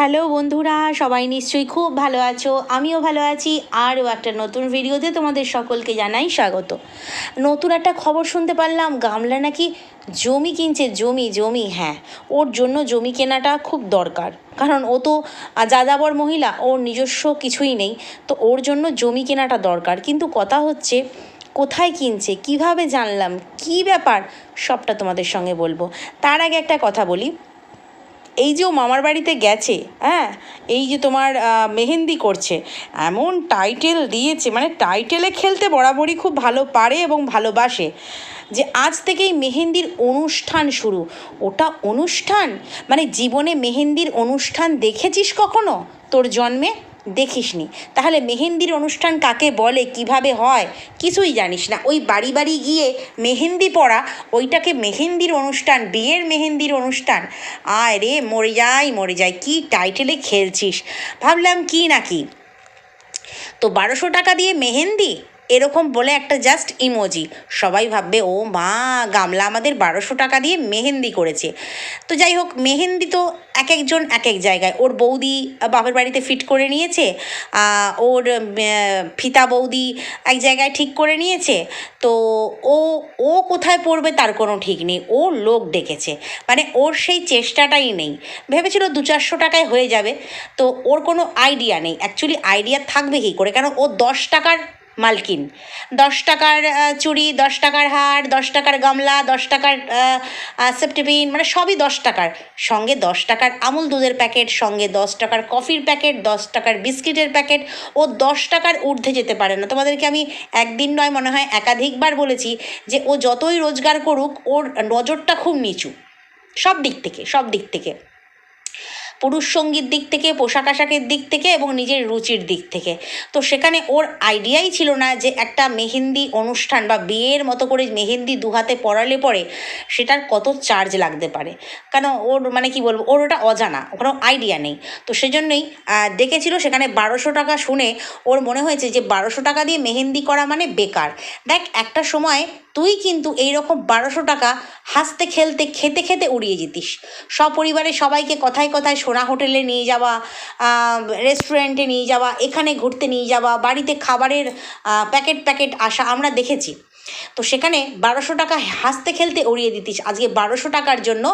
Hello বন্ধুরা, সবাই নিশ্চয়ই খুব ভালো আছো, আমিও ভালো আছি, আরও একটা নতুন ভিডিওতে তোমাদের সকলকে জানাই স্বাগত। নতুন একটা খবর শুনতে পারলাম, গামলা নাকি জমি কিনছে, জমি জমি হ্যাঁ ওর জন্য জমি কেনাটা খুব দরকার, কারণ ও তো যাযাবর মহিলা, ওর নিজস্ব কিছুই নেই, তো ওর জন্য জমি কেনাটা দরকার, কিন্তু কথা হচ্ছে কোথায় কিনছে, কীভাবে জানলাম, কি ব্যাপার, সবটা তোমাদের সঙ্গে বলব। তার আগে একটা কথা বলি এই যে ও মামার বাড়িতে গেছে হ্যাঁ এই যে তোমার মেহেন্দি করছে, এমন টাইটেল দিয়েছে মানে টাইটেলে খেলতে বরাবরই খুব ভালো পারে এবং ভালোবাসে, যে আজ থেকেই মেহেন্দির অনুষ্ঠান শুরু। ওটা অনুষ্ঠান? মানে জীবনে মেহেন্দির অনুষ্ঠান দেখেছিস কখনো তোর জন্মে? দেখিসনি। তাহলে মেহেন্দির অনুষ্ঠান কাকে বলে, কীভাবে হয়, কিছুই জানিস না। ওই বাড়ি বাড়ি গিয়ে মেহেন্দি পড়া, ওইটাকে মেহেন্দির অনুষ্ঠান, বিয়ের মেহেন্দির অনুষ্ঠান। আয় রে, মরে যাই মরে যাই, কি টাইটেলে খেলছিস। ভাবলাম কি নাকি? তো বারোশো টাকা দিয়ে মেহেন্দি? এরকম বলে একটা জাস্ট ইমোজি সবাই ভাববে, ও মা, গামলা আমাদের বারোশো টাকা দিয়ে মেহেন্দি করেছে। তো যাই হোক, মেহেন্দি তো এক একজন এক এক জায়গায়। ওর বৌদি বাপের বাড়িতে ফিট করে নিয়েছে ওর ফিতা বৌদি এক জায়গায় ঠিক করে নিয়েছে। তো ও ও কোথায় পড়বে তার কোনো ঠিক নেই। ও লোক ডেকেছে। মানে ওর সেই চেষ্টাটাই নেই। ভেবেছিল দু চারশো টাকায় হয়ে যাবে। তো ওর কোনো আইডিয়া নেই। অ্যাকচুয়ালি আইডিয়া থাকবে কী করে? কারণ ও দশ টাকার মালকিন। দশ টাকার চুড়ি, দশ টাকার হার, দশ টাকার গামলা, দশ টাকার সেপ্টিপিন মানে সবই দশ টাকার। সঙ্গে দশ টাকার আমুল দুধের প্যাকেট, সঙ্গে দশ টাকার কফির প্যাকেট, দশ টাকার বিস্কিটের প্যাকেট ও দশ টাকার ঊর্ধ্বে যেতে পারে না। তোমাদেরকে আমি একদিন নয়, মনে হয় একাধিকবার বলেছি যে ও যতই রোজগার করুক, ওর নজরটা খুব নিচু। সব দিক থেকে, সব দিক থেকে। পুরুষ সঙ্গীর দিক থেকে, পোশাক আশাকের দিক থেকে এবং নিজের রুচির দিক থেকে। তো সেখানে ওর আইডিয়াই ছিল না যে একটা মেহেন্দি অনুষ্ঠান বা বিয়ের মতো করে মেহেন্দি দু হাতে পরালে পরে সেটার কত চার্জ লাগতে পারে। কেন ওর মানে কি বলব, ওর ওটা অজানা কোনো আইডিয়া নেই। তো সেজন্যই ডেকেছিল সেখানে বারোশো টাকা শুনে ওর মনে হয়েছে যে বারোশো টাকা দিয়ে মেহেন্দি করা মানে বেকার। দেখ, একটা সময় তুই কিন্তু এইরকম বারোশো টাকা হাসতে, খেলতে, খেতে খেতে উড়িয়ে যেতিস সপরিবারে সবাইকে কথায় কথায় সোনা হোটেলে নিয়ে যাওয়া রেস্টুরেন্টে নিয়ে যাওয়া, এখানে ঘুরতে নিয়ে যাওয়া, বাড়িতে খাবারের প্যাকেট প্যাকেট আসা আমরা দেখেছি। তো সেখানে বারোশো টাকা হাসতে, খেলতে উড়িয়ে দিতিস। আজকে বারোশো টাকার জন্য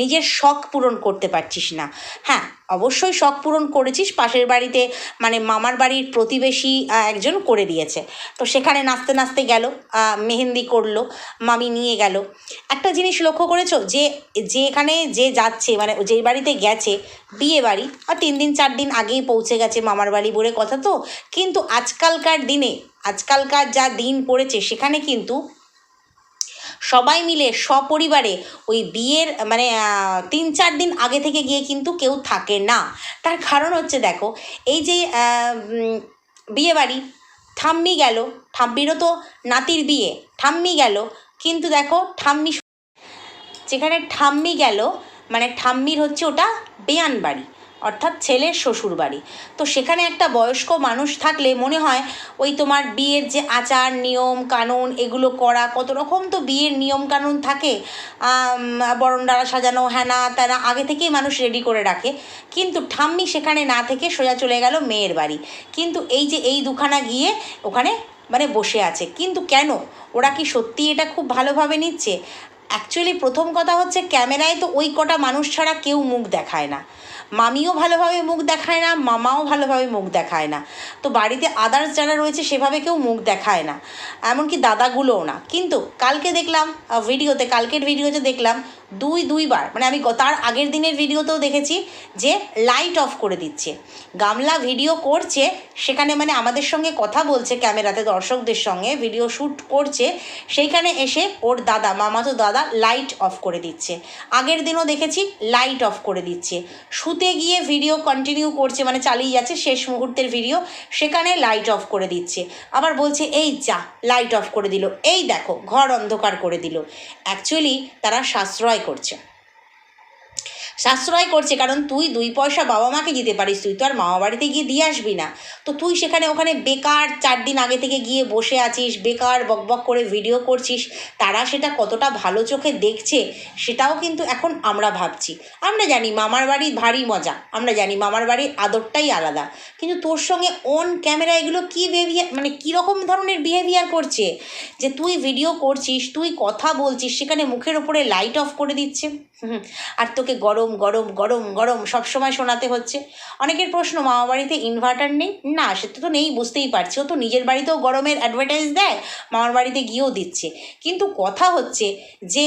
নিজের শখ পূরণ করতে পারছিস না। হ্যাঁ অবশ্যই শখ পূরণ করেছিস। পাশের বাড়িতে মানে মামার বাড়ির প্রতিবেশী একজন করে দিয়েছে। তো সেখানে নাচতে নাচতে গেল মেহেন্দি করল, মামি নিয়ে গেল। একটা জিনিস লক্ষ্য করেছ? যে যে এখানে যে যাচ্ছে মানে যে বাড়িতে গেছে, বিয়ে বাড়ি, আর তিন দিন, চার দিন আগেই পৌঁছে গেছে মামার বাড়ি বলে কথা তো। কিন্তু আজকালকার দিনে, আজকালকার যা দিন পড়েছে, সেখানে কিন্তু সবাই মিলে, সপরিবারে ওই বিয়ের মানে তিন চার দিন আগে থেকে গিয়ে কিন্তু কেউ থাকে না। তার কারণ হচ্ছে দেখো, এই যে বিয়ে বাড়ি ঠাম্মি গেল, ঠাম্মিরও তো নাতির বিয়ে, ঠাম্মি গেল, কিন্তু দেখো ঠাম্মি যেখানে ঠাম্মি গেল মানে ঠাম্মির হচ্ছে ওটা বেয়ান বাড়ি। অর্থাৎ ছেলের শ্বশুর বাড়ি। তো সেখানে একটা বয়স্ক মানুষ থাকলে মনে হয় ওই তোমার বিয়ের যে আচার নিয়ম কানুন এগুলো করা কত রকম তো বিয়ের নিয়ম কানুন থাকে আম, বরণডালা সাজানো হ্যানা ত্যানা আগে থেকেই মানুষ রেডি করে রাখে। কিন্তু ঠাম্মি সেখানে না থেকে সোজা চলে গেল মেয়ের বাড়ি। কিন্তু এই যে এই দুখানা গিয়ে ওখানে মানে বসে আছে। কিন্তু কেন? ওরা কি সত্যি এটা খুব ভালোভাবে নিচ্ছে? অ্যাকচুয়ালি প্রথম কথা হচ্ছে ক্যামেরায় তো ওই কটা মানুষ ছাড়া কেউ মুখ দেখায় না। মামিও ভালোভাবে মুখ দেখায় না, মামাও ভালোভাবে মুখ দেখায় না। তো বাড়িতে আদার্স যারা রয়েছে সেভাবে কেউ মুখ দেখায় না। এমনকি দাদাগুলোও না। কিন্তু কালকে দেখলাম ভিডিওতে কালকের ভিডিওতে দেখলাম দুই দুইবার মানে আমি তার আগের দিনের ভিডিওতেও দেখেছি যে লাইট অফ করে দিচ্ছে। গামলা ভিডিও করছে, সেখানে মানে আমাদের সঙ্গে কথা বলছে ক্যামেরাতে দর্শকদের সঙ্গে ভিডিও শ্যুট করছে, সেইখানে এসে ওর দাদা, মামাতো দাদা লাইট অফ করে দিচ্ছে। আগের দিনও দেখেছি লাইট অফ করে দিচ্ছে। শুতে গিয়ে ভিডিও কন্টিনিউ করছে মানে চালিয়ে যাচ্ছে শেষ মুহূর্তের ভিডিও সেখানে লাইট অফ করে দিচ্ছে। আবার বলছে, এই যা লাইট অফ করে দিল। এই দেখো, ঘর অন্ধকার করে দিল। অ্যাকচুয়ালি তারা সাশ্রয় করছে। সাশ্রয় করছে, কারণ তুই দুই পয়সা বাবা মাকে দিতে পারিস, তুই তো আর মামা বাড়িতে গিয়ে দিয়ে আসবি না। তো তুই সেখানে ওখানে বেকার, চার দিন আগে থেকে গিয়ে বসে আছিস, বেকার বকবক করে ভিডিও করছিস, তারা সেটা কতটা ভালো চোখে দেখছে, সেটাও কিন্তু এখন আমরা ভাবছি। আমরা জানি মামার বাড়ির ভারী মজা, আমরা জানি মামার বাড়ির আদরটাই আলাদা। কিন্তু তোর সঙ্গে অন ক্যামেরা এগুলো কী বিহেভিয়ার মানে কীরকম ধরনের বিহেভিয়ার করছে? যে তুই ভিডিও করছিস, তুই কথা বলছিস, সেখানে মুখের ওপরে লাইট অফ করে দিচ্ছে। আর তোকে গরম গরম গরম গরম সব সময় শোনাতে হচ্ছে। অনেকের প্রশ্ন, মামা বাড়িতে ইনভার্টার নেই? না সেটা তো নেই, বুঝতেই পারছি। ও তো নিজের বাড়িতেও গরমের অ্যাডভার্টাইজ দেয়, মামার বাড়িতে গিয়েও দিচ্ছে। কিন্তু কথা হচ্ছে যে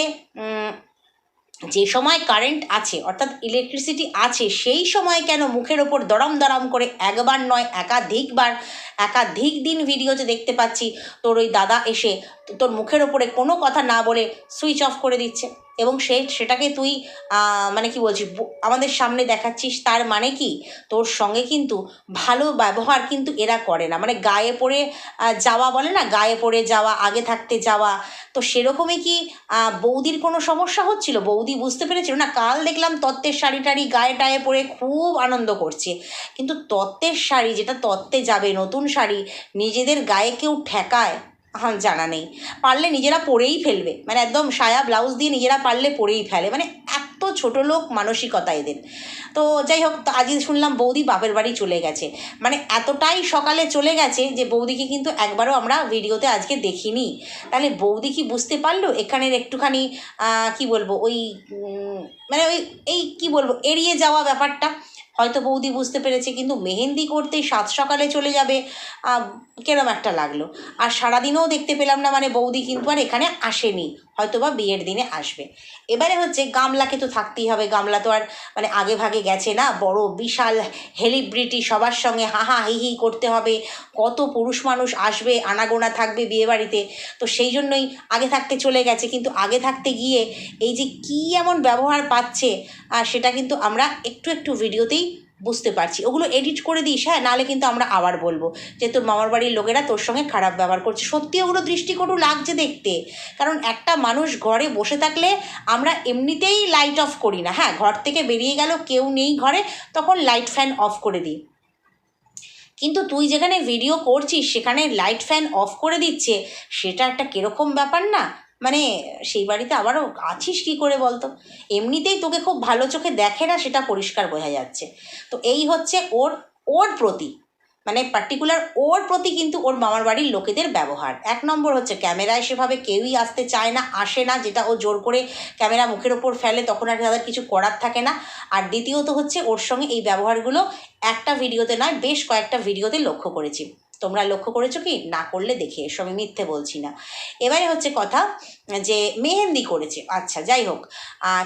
যে সময় কারেন্ট আছে, অর্থাৎ ইলেকট্রিসিটি আছে, সেই সময় কেন মুখের ওপর দরম দরম করে একবার নয়, একাধিকবার, একাধিক দিন ভিডিওতে দেখতে পাচ্ছি, তোর ওই দাদা এসে তোর মুখের ওপরে কোনো কথা না বলে সুইচ অফ করে দিচ্ছে। এবং সে, সেটাকে তুই মানে কি বলছিস আমাদের সামনে দেখাচ্ছিস তার মানে কি? তোর সঙ্গে কিন্তু ভালো ব্যবহার কিন্তু এরা করে না। মানে গায়ে পড়ে যাওয়া বলে না, গায়ে পড়ে যাওয়া, আগে থাকতে যাওয়া। তো সেরকমই কি বৌদির কোনো সমস্যা হচ্ছিল? বৌদি বুঝতে পেরেছিল? না, কাল দেখলাম তত্ত্বের শাড়ি টাড়ি গায়ে টায়ে পরে খুব আনন্দ করছে। কিন্তু তত্ত্বের শাড়ি, যেটা তত্ত্বে যাবে, নতুন শাড়ি, নিজেদের গায়ে কেউ ঠেকায়। জানা নেই। পারলে নিজেরা পরেই ফেলবে। মানে একদম সায়া ব্লাউজ দিয়ে নিজেরা পারলে পরেই ফেলে। মানে এত ছোট লোক মানসিকতা এদের। তো যাই হোক, তো আজকে শুনলাম বৌদি বাপের বাড়ি চলে গেছে। মানে এতটাই সকালে চলে গেছে যে বৌদিকে কিন্তু একবারও আমরা ভিডিওতে আজকে দেখিনি। তাহলে বৌদি কি বুঝতে পারল? এখানের একটুখানি কি বলব, ওই মানে ওই, এই কি বলব, এড়িয়ে যাওয়া ব্যাপারটা। হয়তো বৌদি বুঝতে পেরেছে, কিন্তু মেহেন্দি করতেই সাত সকালে চলে যাবে কেরম একটা লাগল। আর সারাদিনও দেখতে পেলাম না মানে বৌদি কিন্তু আর এখানে আসেনি। হয়তো বা বিয়ের দিনে আসবে। এবারে হচ্ছে গামলাকে তো থাকতেই হবে। গামলা তো আর মানে আগে ভাগে গেছে না। বড় বিশাল হেলিব্রিটি সবার সঙ্গে হাহা হি হি করতে হবে। কত পুরুষ মানুষ আসবে, আনাগোনা থাকবে বিয়েবাড়িতে। তো সেই জন্যই আগে থাকতে চলে গেছে। কিন্তু আগে থাকতে গিয়ে এই যে কী এমন ব্যবহার পাচ্ছে আর সেটা কিন্তু আমরা একটু একটু ভিডিওতেই বুঝতে পারছি। ওগুলো এডিট করে দিস হ্যাঁ? নাহলে কিন্তু আমরা আবার বলব যে তোর মামার বাড়ির লোকেরা তোর সঙ্গে খারাপ ব্যবহার করছে। সত্যি ওগুলো দৃষ্টিকটু লাগছে দেখতে। কারণ একটা মানুষ ঘরে বসে থাকলে আমরা এমনিতেই লাইট অফ করি না হ্যাঁ? ঘর থেকে বেরিয়ে গেল, কেউ নেই ঘরে, তখন লাইট ফ্যান অফ করে দিই। কিন্তু তুই যেখানে ভিডিও করছিস, সেখানে লাইট ফ্যান অফ করে দিচ্ছে, সেটা একটা কীরকম ব্যাপার না? মানে সেই বাড়িতে আবারও আছিস কি করে বলতো? এমনিতেই তোকে খুব ভালো চোখে দেখে না সেটা পরিষ্কার বোঝা যাচ্ছে। তো এই হচ্ছে ওর ওর প্রতি মানে পার্টিকুলার ওর প্রতি কিন্তু ওর মামার বাড়ির লোকেদের ব্যবহার। এক নম্বর হচ্ছে ক্যামেরায় সেভাবে কেউই আসতে চায় না, আসে না, যেটা ও জোর করে ক্যামেরা মুখের ওপর ফেলে তখন আর তাদের কিছু করার থাকে না। আর দ্বিতীয়ত হচ্ছে ওর সঙ্গে এই ব্যবহারগুলো একটা ভিডিওতে নয়, বেশ কয়েকটা ভিডিওতে লক্ষ্য করেছি। তোমরা লক্ষ্য করেছ কি? না করলে দেখে এসো, আমি মিথ্যে বলছি না। এবারে হচ্ছে কথা যে মেহেন্দি করেছে। আচ্ছা যাই হোক।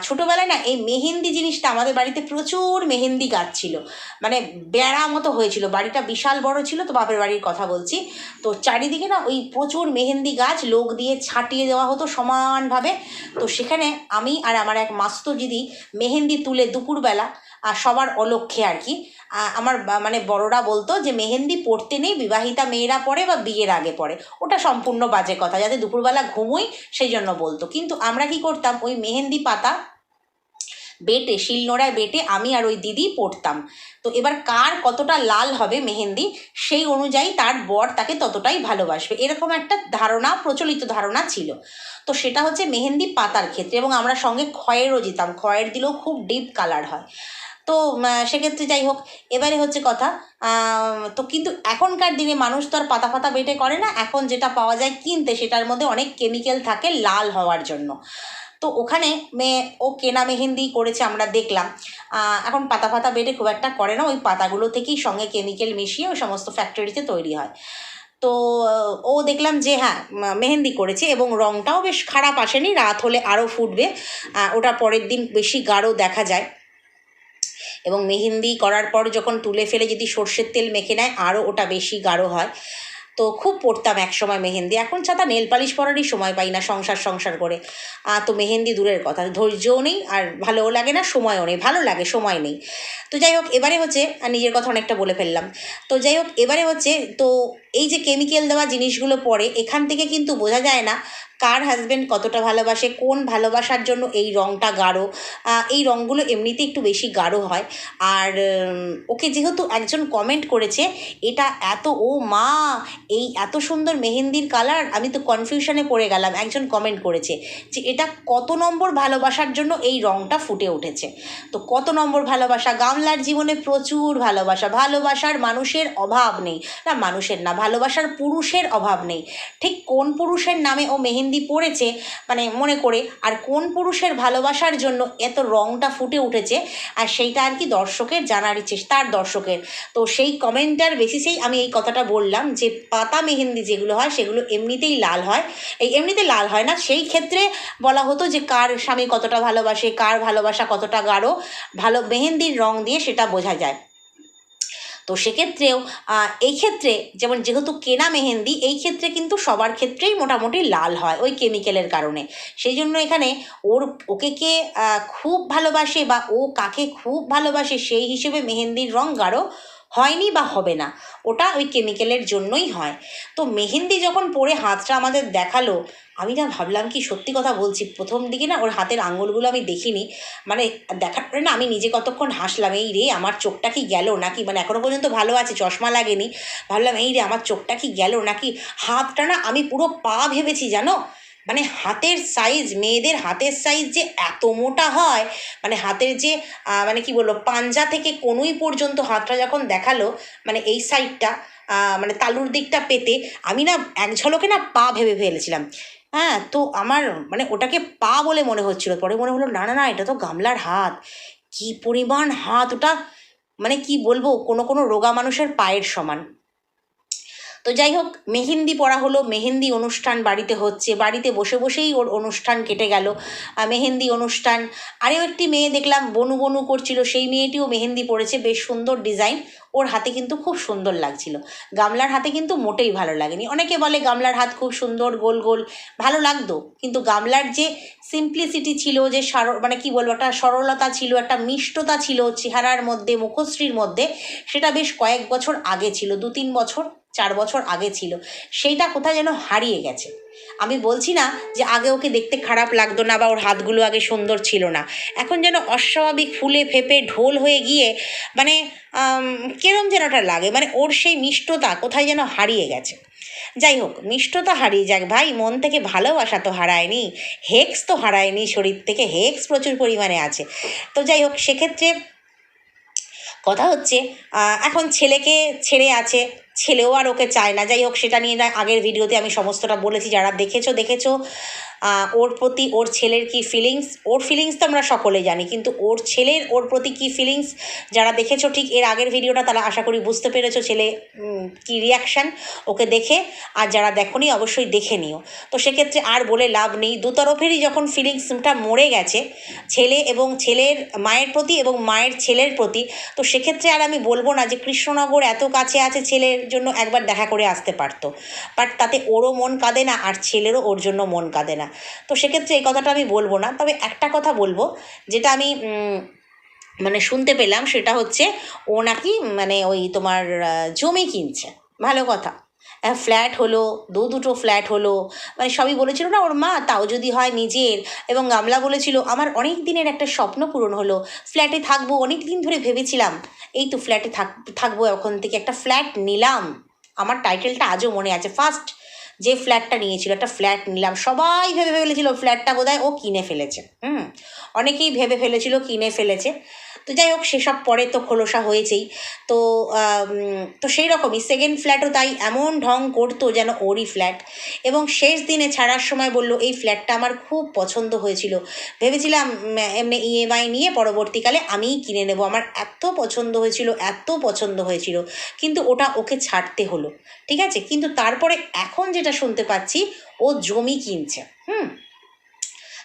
ছোটোবেলায় না এই মেহেন্দি জিনিসটা আমাদের বাড়িতে প্রচুর মেহেন্দি গাছ ছিল। মানে বেড়া মতো হয়েছিল। বাড়িটা বিশাল বড় ছিল, তো বাপের বাড়ির কথা বলছি। তো চারিদিকে না ওই প্রচুর মেহেন্দি গাছ, লোক দিয়ে ছাটিয়ে দেওয়া হতো সমানভাবে। তো সেখানে আমি আর আমার এক মাস্তো দিদি মেহেন্দি তুলে দুপুরবেলা আর সবার অলক্ষ্যে আর কি। আমার মানে বড়রা বলতো যে, মেহেন্দি পড়তে নেই, বিবাহিতা মেয়েরা পড়ে বা বিয়ের আগে পড়ে ওটা সম্পূর্ণ বাজে কথা, যাতে দুপুরবেলা ঘুমোই সেই জন্য বলতো। কিন্তু আমরা কি করতাম, ওই মেহেন্দি পাতা বেটে, শিলনোড়ায় বেটে আমি আর ওই দিদি পড়তাম তো এবার কার কতটা লাল হবে মেহেন্দি, সেই অনুযায়ী তার বর তাকে ততটাই ভালোবাসবে। এরকম একটা ধারণা, প্রচলিত ধারণা ছিল। তো সেটা হচ্ছে মেহেন্দি পাতার ক্ষেত্রে এবং আমরা সঙ্গে খয়েরও যেতাম খয়ের দিলেও খুব ডিপ কালার হয়। তো সেক্ষেত্রে যাই হোক, এবারে হচ্ছে কথা তো কিন্তু এখনকার দিনে মানুষ তো আর পাতা পাতা বেটে করে না, এখন যেটা পাওয়া যায় কিনতে, সেটার মধ্যে অনেক কেমিক্যাল থাকে লাল হওয়ার জন্য। তো ওখানে মেয়ে ও কেনা মেহেন্দি করেছে আমরা দেখলাম এখন পাতা পাতা বেটে খুব একটা করে না, ওই পাতাগুলো থেকেই সঙ্গে কেমিক্যাল মিশিয়ে ওই সমস্ত ফ্যাক্টরিতে তৈরি হয়। তো, ও দেখলাম যে হ্যাঁ মেহেন্দি করেছে এবং রঙটাও বেশ খারাপ আসেনি, রাত হলে আরও ফুটবে ওটা পরের দিন বেশি গাঢ় দেখা যায়। এবং মেহেন্দি করার পর যখন তুলে ফেলে যদি সর্ষের তেল মেখে নেয়, আরও ওটা বেশি গাঢ় হয়। তো খুব পড়তাম এক সময় মেহেন্দি। এখন ছাতা নেল পালিশ পরারই সময় পাই না সংসার সংসার করে। আর তো মেহেন্দি দূরের কথা। ধৈর্যও নেই আর ভালোও লাগে না, সময়ও নেই। ভালো লাগে, সময় নেই। তো যাই হোক, এবারে হচ্ছে, আর নিজের কথা অনেকটা বলে ফেললাম। তো যাই হোক, এবারে হচ্ছে, তো এই যে কেমিক্যাল দেওয়া জিনিসগুলো পরে এখান থেকে কিন্তু বোঝা যায় না কার হাজব্যান্ড কতটা ভালোবাসে, কোন ভালোবাসার জন্য এই রঙটা গাঢ়। এই রঙগুলো এমনিতে একটু বেশি গাঢ় হয়। আর ওকে যেহেতু একজন কমেন্ট করেছে, এটা এত, ও মা, এই এত সুন্দর মেহেন্দির কালার আমি তো কনফিউশনে পড়ে গেলাম, একজন কমেন্ট করেছে যে, এটা কত নম্বর ভালোবাসার জন্য এই রঙটা ফুটে উঠেছে? তো কত নম্বর ভালোবাসা? গামলার জীবনে প্রচুর ভালোবাসা। ভালোবাসার মানুষের অভাব নেই। না, মানুষের না ভালোবাসার পুরুষের অভাব নেই। ঠিক কোন পুরুষের নামে ও মেহেন্দি পড়েছে মানে মনে করে, আর কোন পুরুষের ভালোবাসার জন্য এত রঙটা ফুটে উঠেছে, আর সেইটা আর কি দর্শকের জানার ইচ্ছে, তার দর্শকের। তো সেই কমেন্টার বেসিসেই আমি এই কথাটা বললাম যে, পাতা মেহেন্দি যেগুলো হয়, সেগুলো এমনিতেই লাল হয়। এই এমনিতে লাল হয় না, সেই ক্ষেত্রে বলা হতো যে, কার স্বামী কতটা ভালোবাসে, কার ভালোবাসা কতটা গাঢ়, ভালো মেহেন্দির রং দিয়ে সেটা বোঝা যায়। তো সেক্ষেত্রেও এই ক্ষেত্রে যেমন যেহেতু কেনা মেহেন্দি, এই ক্ষেত্রে কিন্তু সবার ক্ষেত্রেই মোটামুটি লাল হয় ওই কেমিক্যালের কারণে। সেই জন্য এখানে ওর, ওকে কে খুব ভালোবাসে বা ও কাকে খুব ভালোবাসে সেই হিসেবে মেহেন্দির রং গাঢ় হয়নি বা হবে না। ওটা ওই কেমিক্যালের জন্যই হয়। তো মেহেন্দি যখন পরে হাতটা আমাদের দেখাল, আমি না ভাবলাম কি সত্যি কথা বলছি, প্রথম দিকে না ওর হাতের আঙুলগুলো আমি দেখিনি। মানে দেখার পরে না আমি নিজে কতক্ষণ হাসলাম, এই রে, আমার চোখটা কি গেল নাকি? মানে এখনও পর্যন্ত ভালো আছে, চশমা লাগেনি। ভাবলাম, এই রে, আমার চোখটা কি গেল নাকি? হাতটা না আমি পুরো পা ভেবেছি, জানো? মানে হাতের সাইজ মেয়েদের হাতের সাইজ যে এত মোটা হয় মানে হাতের যে মানে কি বলব, পাঞ্জা থেকে কোনুই পর্যন্ত হাতটা যখন দেখাল মানে এই সাইডটা মানে তালুর দিকটা পেতে, আমি না এক ঝলকে না পা ভেবে ফেলেছিলাম। হ্যাঁ তো আমার মানে ওটাকে পা বলে মনে হচ্ছিল। পরে মনে হলো, না না না, এটা তো গামলার হাত। কি পরিমাণ হাত, ওটা মানে কি বলব, কোনো কোনো রোগা মানুষের পায়ের সমান। তো যাই হোক, মেহেন্দি পড়া হলো, মেহেন্দি অনুষ্ঠান বাড়িতে হচ্ছে। বাড়িতে বসে বসেই ওর অনুষ্ঠান কেটে গেল। মেহেন্দি অনুষ্ঠান। আরেও একটি মেয়ে দেখলাম, বনু বনু করছিল। সেই মেয়েটিও মেহেন্দি পড়েছে বেশ সুন্দর ডিজাইন। ওর হাতে কিন্তু খুব সুন্দর লাগছিল। গামলার হাতে কিন্তু মোটেই ভালো লাগেনি। অনেকে বলে গামলার হাত খুব সুন্দর, গোল গোল। ভালো লাগতো। কিন্তু গামলার যে সিম্পলিসিটি ছিল, যে সর মানে কি বলব, একটা সরলতা ছিল, একটা মিষ্টতা ছিল, চেহারার মধ্যে, মুখশ্রীর মধ্যে, সেটা বেশ কয়েক বছর আগে ছিল। দু তিন বছর চার বছর আগে ছিল। সেইটা কোথায় যেন হারিয়ে গেছে। আমি বলছি না যে আগে ওকে দেখতে খারাপ লাগতো না বা ওর হাতগুলো আগে সুন্দর ছিল না। এখন যেন অস্বাভাবিক ফুলে ফেপে ঢোল হয়ে গিয়ে মানে কিরম যেন ওটা লাগে। মানে ওর সেই মিষ্টতা কোথায় যেন হারিয়ে গেছে। যাই হোক, মিষ্টতা হারিয়ে যাক ভাই, মন থেকে ভালোবাসা তো হারায়নি, হেক্স তো হারায়নি, শরীর থেকে হেক্স প্রচুর পরিমাণে আছে। তো যাই হোক, সেক্ষেত্রে কথা হচ্ছে এখন ছেলেকে ছেড়ে আছে ছেলেও আর ওকে চায় না। যাই হোক, সেটা নিয়ে না, আগের ভিডিওতে আমি সমস্তটা বলেছি, যারা দেখেছ দেখেছ। ওর প্রতি ওর ছেলের কি ফিলিংস ওর ফিলিংস তো আমরা সকলে জানি, কিন্তু ওর ছেলের, ওর প্রতি কি ফিলিংস যারা দেখেছ, ঠিক এর আগের ভিডিওটা তারা আশা করি বুঝতে পেরেছ, ছেলে কি রিয়াকশান ওকে দেখে, আর যারা দেখোনি, অবশ্যই দেখে নিও। তো সেক্ষেত্রে আর বলে লাভ নেই। দু তরফেরই যখন ফিলিংসটা মরে গেছে, ছেলে এবং ছেলের মায়ের প্রতি এবং মায়ের ছেলের প্রতি, তো সেক্ষেত্রে আর আমি বলব না যে কৃষ্ণনগর এত কাছে আছে ছেলের জন্য একবার দেখা করে আসতে পারতো। বাট তাতে ওরও মন কাঁদে না, আর ছেলেরও ওর জন্য মন কাঁদে না। তো সেক্ষেত্রে এই কথাটা আমি বলব না। তবে একটা কথা বলব, যেটা আমি মানে শুনতে পেলাম, সেটা হচ্ছে ও নাকি মানে ওই তোমার জমি কিনছে। ভালো কথা। ফ্ল্যাট হলো, দু দুটো ফ্ল্যাট হলো। মানে সবই বলেছিল না, ওর মা তাও যদি হয় নিজের। এবং গামলা বলেছিল, আমার অনেক দিনের একটা স্বপ্ন পূরণ হলো। ফ্ল্যাটে থাকব, অনেক দিন ধরে ভেবেছিলাম। এই তো ফ্ল্যাটে থাক, থাকব, এখন থেকে একটা ফ্ল্যাট নিলাম। আমার টাইটেলটা আজও মনে আছে। ফার্স্ট যে ফ্ল্যাটটা নিয়েছিল, একটা ফ্ল্যাট নিলাম। সবাই ভেবে ফেলেছিল ফ্ল্যাটটা বোধহয় ও কিনে ফেলেছে। হুম, অনেকেই ভেবে ফেলেছিল কিনে ফেলেছে। তো যাই হোক, সেসব পরে তো খোলসা হয়েছেই। তো তো সেই রকমই সেকেন্ড ফ্ল্যাটও তাই এমন ঢং করতো যেন ওরই ফ্ল্যাট এবং শেষ দিনে ছাড়ার সময় বলল, এই ফ্ল্যাটটা আমার খুব পছন্দ হয়েছিল। ভেবেছিলাম এমনি ইএমআই নিয়ে পরবর্তীকালে আমিই কিনে নেব। আমার এত পছন্দ হয়েছিল, এত পছন্দ হয়েছিল। কিন্তু ওটা ওকে ছাড়তে হলো। ঠিক আছে? কিন্তু তারপরে এখন যেটা শুনতে পাচ্ছি, ও জমি কিনছে। হুম?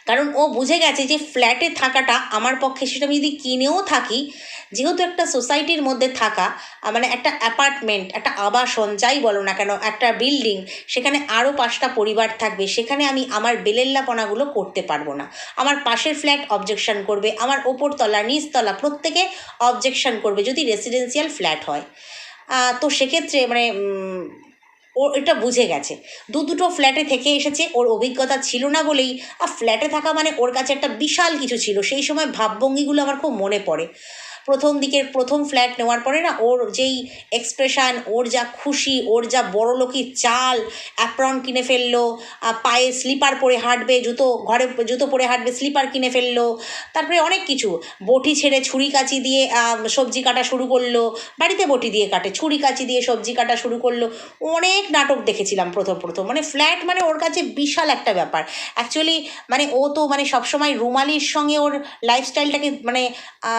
কারণ ও বুঝে গেছে যে ফ্ল্যাটে থাকাটা আমার পক্ষে, সেটা আমি যদি কিনেও থাকি, যেহেতু একটা সোসাইটির মধ্যে থাকা মানে একটা অ্যাপার্টমেন্ট, একটা আবাসন, যাই বলো না কেন, একটা বিল্ডিং, সেখানে আরও পাঁচটা পরিবার থাকবে, সেখানে আমি আমার বেলেল্লাপনাগুলো করতে পারব না। আমার পাশের ফ্ল্যাট অবজেকশন করবে, আমার ওপরতলা, নিচতলা, প্রত্যেকে অবজেকশন করবে যদি রেসিডেন্সিয়াল ফ্ল্যাট হয়। তো সেক্ষেত্রে মানে ও এটা বুঝে গেছে। দু দুটো ফ্ল্যাটে থেকে এসেছে, ওর অভিজ্ঞতা ছিল না বলেই, আর ফ্ল্যাটে থাকা মানে ওর কাছে একটা বিশাল কিছু ছিল। সেই সময় ভাবভঙ্গিগুলো আমার খুব মনে পড়ে। প্রথম দিকের প্রথম ফ্ল্যাট নেওয়ার পরে না, ওর যেই এক্সপ্রেশান ওর যা খুশি, ওর যা বড়লোকি চাল অ্যাপ্রন কিনে ফেলল পায়ে স্লিপার পরে হাঁটবে, জুতো ঘরে, জুতো পরে হাঁটবে স্লিপার কিনে ফেলল, তারপরে অনেক কিছু। বটি ছেড়ে ছুরি কাচি দিয়ে সবজি কাটা শুরু করল, বাড়িতে বটি দিয়ে কাটে, ছুরি কাচি দিয়ে সবজি কাটা শুরু করল, অনেক নাটক দেখেছিলাম প্রথম প্রথম। মানে ফ্ল্যাট মানে ওর কাছে বিশাল একটা ব্যাপার। অ্যাকচুয়ালি মানে ও তো মানে সবসময় রুমালির সঙ্গে ওর লাইফস্টাইলটাকে মানে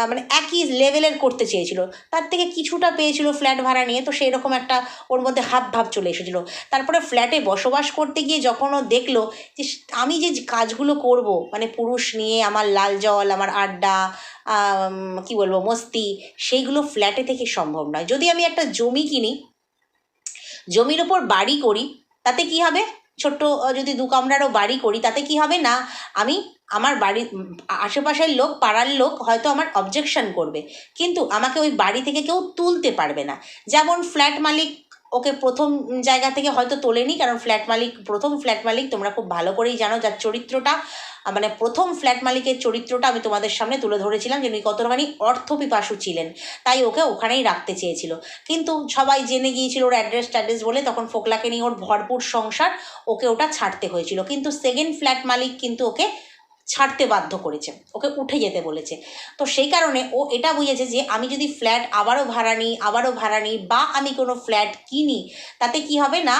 মানে একই লেভেলের করতে চেয়েছিল। তার থেকে কিছুটা পেয়েছিল ফ্ল্যাট ভাড়া নিয়ে, তো সেই রকম একটা ওর মধ্যে হাব ভাব চলে এসেছিল। তারপরে ফ্ল্যাটে বসবাস করতে গিয়ে যখন ও দেখল যে, আমি যে কাজগুলো করব মানে পুরুষ নিয়ে আমার লাল জল, আমার আড্ডা কি বলব, মস্তি, সেইগুলো ফ্ল্যাটে থেকে সম্ভব নয়। যদি আমি একটা জমি কিনি, জমির ওপর বাড়ি করি, তাতে কি হবে? ছোট্ট যদি দু কামরারও বাড়ি করি, তাতে কি হবে? না, আমি আমার বাড়ির আশেপাশের লোক, পাড়ার লোক হয়তো আমার অবজেকশন করবে। কিন্তু আমাকে ওই বাড়ি থেকে কেউ তুলতে পারবে না। যেমন ফ্ল্যাট মালিক ওকে প্রথম জায়গা থেকে হয়তো তোলেনি, কারণ ফ্ল্যাট মালিক, প্রথম ফ্ল্যাট মালিক তোমরা খুব ভালো করেই জানো যার চরিত্রটা মানে প্রথম ফ্ল্যাট মালিকের চরিত্রটা আমি তোমাদের সামনে তুলে ধরেছিলাম যে উনি কতখানি অর্থপিপাসু ছিলেন, তাই ওকে ওখানেই রাখতে চেয়েছিল। কিন্তু সবাই জেনে গিয়েছিল ওর অ্যাড্রেস ট্যাড্রেস বলে তখন ফোকলাকে নিয়ে ওর ভরপুর সংসার ওকে ওটা ছাড়তে হয়েছিল। কিন্তু সেকেন্ড ফ্ল্যাট মালিক কিন্তু ওকে ছাড়তে বাধ্য করেছে, ওকে উঠে যেতে বলেছে। তো সেই কারণে ও এটা বুঝেছে যে আমি যদি ফ্ল্যাট আবারও ভাড়া নিই, আবারও ভাড়া নিই বা আমি কোনো ফ্ল্যাট কিনি, তাতে কি হবে না,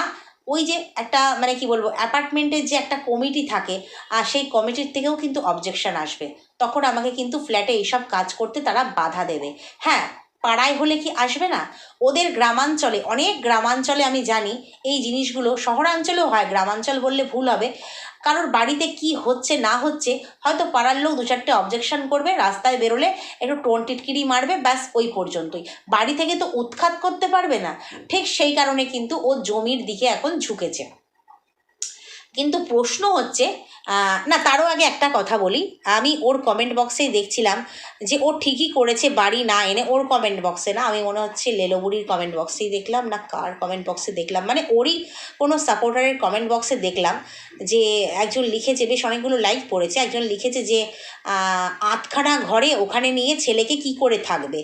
ওই যে একটা মানে কি বলব, অ্যাপার্টমেন্টের যে একটা কমিটি থাকে, আর সেই কমিটির থেকেও কিন্তু অবজেকশন আসবে। তখন আমাকে কিন্তু ফ্ল্যাটে এইসব কাজ করতে তারা বাধা দেবে। হ্যাঁ পাড়ায় হলে কি আসবে না? ওদের গ্রামাঞ্চলে, অনেক গ্রামাঞ্চলে আমি জানি এই জিনিসগুলো, শহরাঞ্চলেও হয়, গ্রামাঞ্চল বললে ভুল হবে। কারোর বাড়িতে কি হচ্ছে, না হচ্ছে, হয়তো পাড়ার লোক দু চারটে অবজেকশন করবে, রাস্তায় বেরোলে একটু টোন টিটকিরি মারবে, ব্যাস ওই পর্যন্তই। বাড়ি থেকে তো উৎখাত করতে পারবে না। ঠিক সেই কারণে কিন্তু ও জমির দিকে এখন ঝুঁকেছে। কিন্তু প্রশ্ন হচ্ছে না তারও আগে একটা কথা বলি। আমি ওর কমেন্ট বক্সেই দেখছিলাম যে ও ঠিকই করেছে বাড়ি না এনে ওর কমেন্ট বক্সে না আমি মনে হচ্ছে লেলোবুড়ির কমেন্ট বক্সেই দেখলাম না কার কমেন্ট বক্সে দেখলাম। মানে ওরই কোনো সাপোর্টারের কমেন্ট বক্সে দেখলাম যে একজন লিখেছে বেশ অনেকগুলো লাইক পড়েছে। একজন লিখেছে যে আহ, আধখানা ঘরে ওখানে নিয়ে ছেলেকে কি করে থাকবে?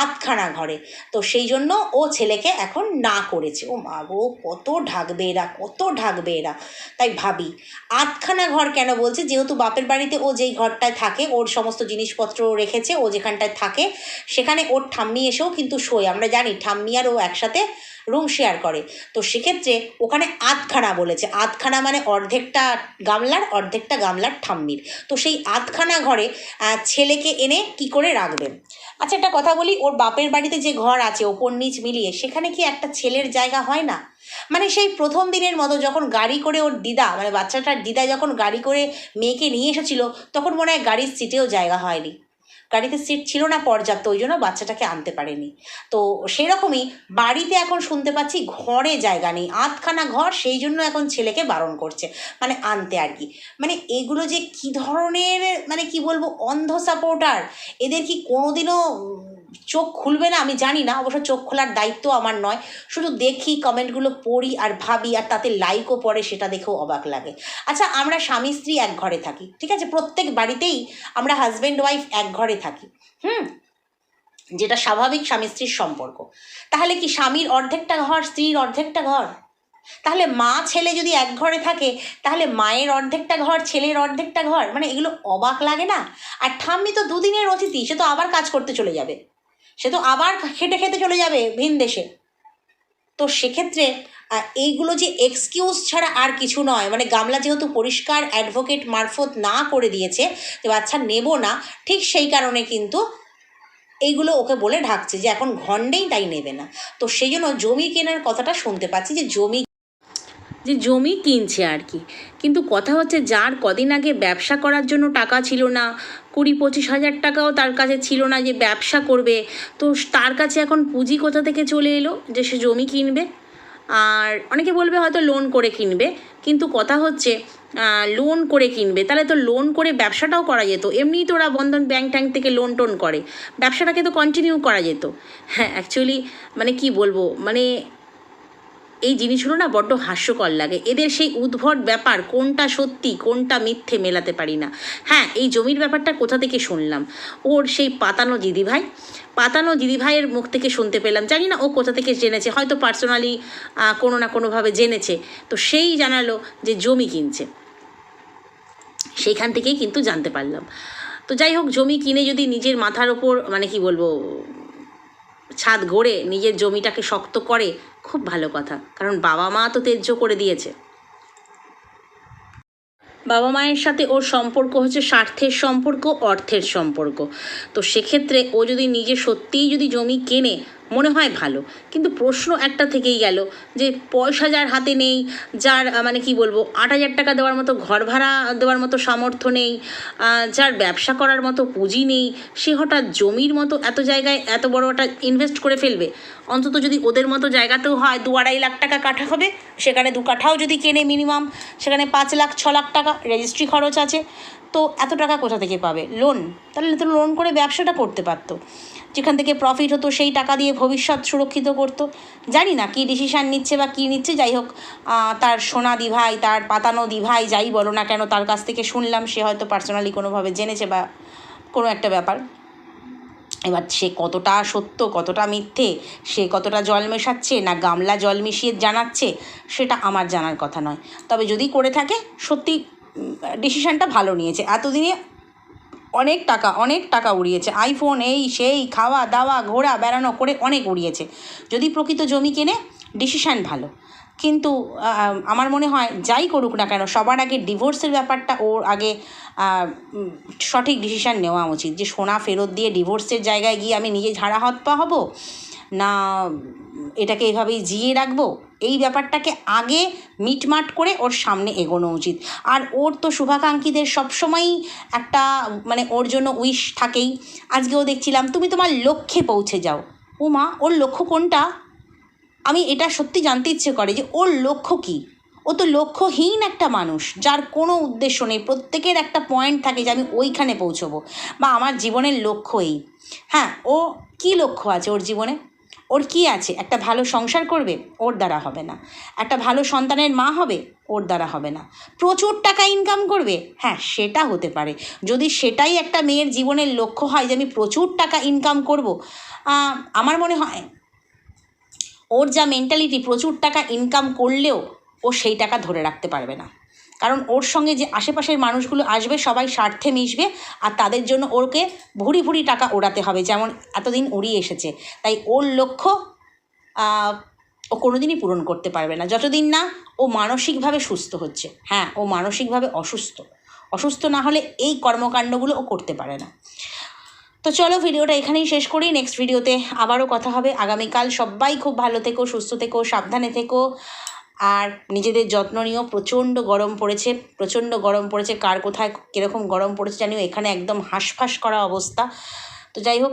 আধখানা ঘরে। তো সেই জন্য ও ছেলেকে এখন না করেছে। ও মা গো কত ঢাকবে এরা কত ঢাকবে এরা। তাই ভাবি। আধখানা ঘর কেন বলছে? যেহেতু বাপের বাড়িতে ও যেই ঘরটায় থাকে, ওর সমস্ত জিনিসপত্র রেখেছে, ও যেখানটায় থাকে, সেখানে ওর ঠাম্মি এসেও কিন্তু শোয়। আমরা জানি ঠাম্মি আর ও একসাথে রুম শেয়ার করে। তো সেক্ষেত্রে ওখানে আধখানা বলেছে। আধখানা মানে অর্ধেকটা গামলার অর্ধেকটা গামলার ঠাম্মির। তো সেই আধখানা ঘরে ছেলেকে এনে কি করে রাখবেন আচ্ছা একটা কথা বলি, ওর বাপের বাড়িতে যে ঘর আছে, ওপর নিচ মিলিয়ে, সেখানে কি একটা ছেলের জায়গা হয় না? মানে সেই প্রথম দিনের মতো যখন গাড়ি করে ওর দিদা মানে বাচ্চাটার দিদা যখন গাড়ি করে মেয়েকে নিয়ে এসেছিল, তখন মনে হয় গাড়ির সিটেও জায়গা হয়নি। গাড়িতে সিট ছিল না পর্যাপ্ত, ওই জন্য বাচ্চাটাকে আনতে পারেনি। তো সেরকমই বাড়িতে এখন শুনতে পাচ্ছি ঘরে জায়গা নেই, আধখানা ঘর, সেই জন্য এখন ছেলেকে বারণ করছে। মানে আনতে আর কি। মানে এগুলো যে কি ধরনের মানে কি বলব, অন্ধ সাপোর্টার এদের কি কোনোদিনও চোখ খুলবে না, আমি জানি না, অবশ্য চোখ খোলার দায়িত্ব আমার নয়। শুধু দেখি, কমেন্টগুলো পড়ি আর ভাবি, আর তাতে লাইকও পড়ে, সেটা দেখেও অবাক লাগে। আচ্ছা আমরা স্বামী স্ত্রী এক ঘরে থাকি, ঠিক আছে? প্রত্যেক বাড়িতেই আমরা হাজব্যান্ড ওয়াইফ এক ঘরে থাকি, হুম? যেটা স্বাভাবিক স্বামী স্ত্রীর সম্পর্ক। তাহলে কি স্বামীর অর্ধেকটা ঘর, স্ত্রীর অর্ধেকটা ঘর? তাহলে মা ছেলে যদি এক ঘরে থাকে, তাহলে মায়ের অর্ধেকটা ঘর, ছেলের অর্ধেকটা ঘর? মানে এগুলো অবাক লাগে না? আর ঠাম্মি তো দুদিনের অতিথি, সে তো আবার কাজ করতে চলে যাবে। সে তো আবার খেটে খেতে চলে যাবে ভিন দেশে। তো সেক্ষেত্রে এইগুলো যে এক্সকিউজ ছাড়া আর কিছু নয়। মানে গামলা যেহেতু পরিষ্কার অ্যাডভোকেট মারফত না করে দিয়েছে, যে আচ্ছা নেব না, ঠিক সেই কারণে কিন্তু এইগুলো ওকে বলে ঢাকছে যে এখন ঘর নেই তাই নেবে না। তো সেই জন্য জমি কেনার কথাটা শুনতে পাচ্ছি যে জমি যে জমি কিনছে আর কি। কিন্তু কথা হচ্ছে যার কদিন আগে ব্যবসা করার জন্য টাকা ছিল না কুড়ি পঁচিশ হাজার টাকাও তার কাছে ছিল না যে ব্যবসা করবে। তো তার কাছে এখন পুঁজি কোথা থেকে চলে এলো যে সে জমি কিনবে? আর অনেকে বলবে হয়তো লোন করে কিনবে, কিন্তু কথা হচ্ছে লোন করে কিনবে। তাহলে তো লোন করে ব্যবসাটাও করা যেত। এমনিই তো ওরা বন্ধন ব্যাংক ট্যাঙ্ক থেকে লোন টোন করে। ব্যবসাটাকে তো কন্টিনিউ করা যেত। হ্যাঁ অ্যাকচুয়ালি মানে কি বলব? মানে এই জিনিসগুলো না বড্ড হাস্যকর লাগে। এদের সেই উদ্ভট ব্যাপার, কোনটা সত্যি, কোনটা মিথ্যে মেলাতে পারি না। হ্যাঁ এই জমির ব্যাপারটা কোথা থেকে শুনলাম? ওর সেই পাতানো দিদিভাই। পাতানো দিদিভাইয়ের মুখ থেকে শুনতে পেলাম। জানি না ও কোথা থেকে জেনেছে, হয়তো পার্সোনালি কোনো না কোনোভাবে জেনেছে। তো সেই জানালো যে জমি কিনছে। সেইখান থেকেই কিন্তু জানতে পারলাম। তো যাই হোক, জমি কিনে যদি নিজের মাথার ওপর মানে কি বলব ছাদ গড়ে নিজের জমিটাকে শক্ত করে, খুব ভালো কথা। কারণ বাবা মা তো তেজ্য করে দিয়েছে। বাবা মায়ের সাথে ওর সম্পর্ক হচ্ছে স্বার্থের সম্পর্ক, অর্থের সম্পর্ক। তো সেক্ষেত্রে ও যদি নিজে সত্যিই যদি জমি কেনে মনে হয় ভালো। কিন্তু প্রশ্ন একটা থেকেই গেল যে পয়সা যার হাতে নেই, যার মানে কি বলব, আট হাজার টাকা দেওয়ার মতো ঘর ভাড়া দেওয়ার মতো সামর্থ্য নেই যার ব্যবসা করার মতো পুঁজি নেই, সে হঠাৎ জমির মতো এত জায়গায় এত বড় একটা ইনভেস্ট করে ফেলবে। অন্তত যদি ওদের মতো জায়গাতেও হয় দু আড়াই লাখ টাকা কাঠা হবে, সেখানে দু কাঠাও যদি কেনে মিনিমাম সেখানে পাঁচ লাখ, ছ লাখ টাকা রেজিস্ট্রি খরচ আছে। তো এত টাকা কোথা থেকে পাবে? লোন তাহলে তো লোন করে ব্যবসাটা করতে পারতো। যেখান থেকে প্রফিট হতো, সেই টাকা দিয়ে ভবিষ্যৎ সুরক্ষিত করতো। জানি না কী ডিসিশান নিচ্ছে বা কী নিচ্ছে, যাই হোক তার সোনা দিভাই, তার পাতানো দিভাই, যাই বলো না কেন, তার কাছ থেকে শুনলাম, সে হয়তো পার্সোনালি কোনোভাবে জেনেছে বা কোনো একটা ব্যাপার। এবার সে কতটা সত্য, কতটা মিথ্যে, সে কতটা জল মেশাচ্ছে, না গামলা জল মিশিয়ে জানাচ্ছে, সেটা আমার জানার কথা নয়। তবে যদি করে থাকে, সত্যি ডিসিশানটা ভালো নিয়েছে। এতদিনে অনেক টাকা অনেক টাকা উড়িয়েছে। আইফোন এই, সেই, খাওয়া, দাওয়া, ঘোরা, বেড়ানো করে অনেক উড়িয়েছে। যদি প্রকৃত জমি কেনে, ডিসিশান ভালো। কিন্তু আমার মনে হয় যাই করুক না কেন, সবার আগে ডিভোর্সের ব্যাপারটা ওর আগে সঠিক ডিসিশান নেওয়া উচিত। যে সোনা ফেরত দিয়ে ডিভোর্সের জায়গায় গিয়ে আমি নিজে ঝাড়া হাত পা হব? না, এটাকে এভাবেই জিয়ে রাখব? এই ব্যাপারটাকে আগে মিটমাট করে ওর সামনে এগোনো উচিত। আর ওর তো শুভাকাঙ্ক্ষীদের সবসময়ই একটা মানে ওর জন্য উইশ থাকেই। আজকেও দেখছিলাম, তুমি তোমার লক্ষ্যে পৌঁছে যাও। ও মা ওর লক্ষ্য কোনটা? আমি এটা সত্যি জানতে ইচ্ছে করে যে ওর লক্ষ্য কী? ও তো লক্ষ্যহীন একটা মানুষ, যার কোনো উদ্দেশ্য নেই। প্রত্যেকের একটা পয়েন্ট থাকে যে আমি ওইখানে পৌঁছবো। বা আমার জীবনের লক্ষ্য এই। হ্যাঁ ও কী লক্ষ্য আছে ওর জীবনে? ওর কি আছে? একটা ভালো সংসার করবে, ওর দ্বারা হবে না। একটা ভালো সন্তানের মা হবে, ওর দ্বারা হবে না। প্রচুর টাকা ইনকাম করবে হ্যাঁ সেটা হতে পারে। যদি সেটাই একটা মেয়ের জীবনের লক্ষ্য হয় যে আমি প্রচুর টাকা ইনকাম করব আমার মনে হয় ওর যা মেন্টালিটি প্রচুর টাকা ইনকাম করলেও ও সেই টাকা ধরে রাখতে পারবে না। কারণ ওর সঙ্গে যে আশেপাশের মানুষগুলো আসবে, সবাই স্বার্থে মিশবে আর তাদের জন্য ওকে ভুরি ভুরি টাকা ওড়াতে হবে, যেমন এতদিন উড়িয়ে এসেছে। তাই ওর লক্ষ্য ও কোনোদিনই পূরণ করতে পারবে না। যতদিন না ও মানসিকভাবে সুস্থ হচ্ছে। হ্যাঁ ও মানসিকভাবে অসুস্থ। অসুস্থ না হলে এই কর্মকাণ্ডগুলো ও করতে পারে না। তো চলো ভিডিওটা এখানেই শেষ করি। নেক্সট ভিডিওতে আবারও কথা হবে। আগামীকাল সবাই খুব ভালো থেকো, সুস্থ থেকো, সাবধানে থেকো। আর নিজেদের যত্ন নিও প্রচণ্ড গরম পড়েছে, প্রচণ্ড গরম পড়েছে, কার কোথায় কীরকম গরম পড়েছে জানিও, এখানে একদম হাঁসফাঁস করা অবস্থা। তো যাই হোক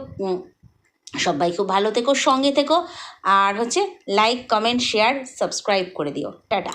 সবাই খুব ভালো থেকো, সঙ্গে থেকো, আর হচ্ছে লাইক কমেন্ট শেয়ার সাবস্ক্রাইব করে দিও। টাটা।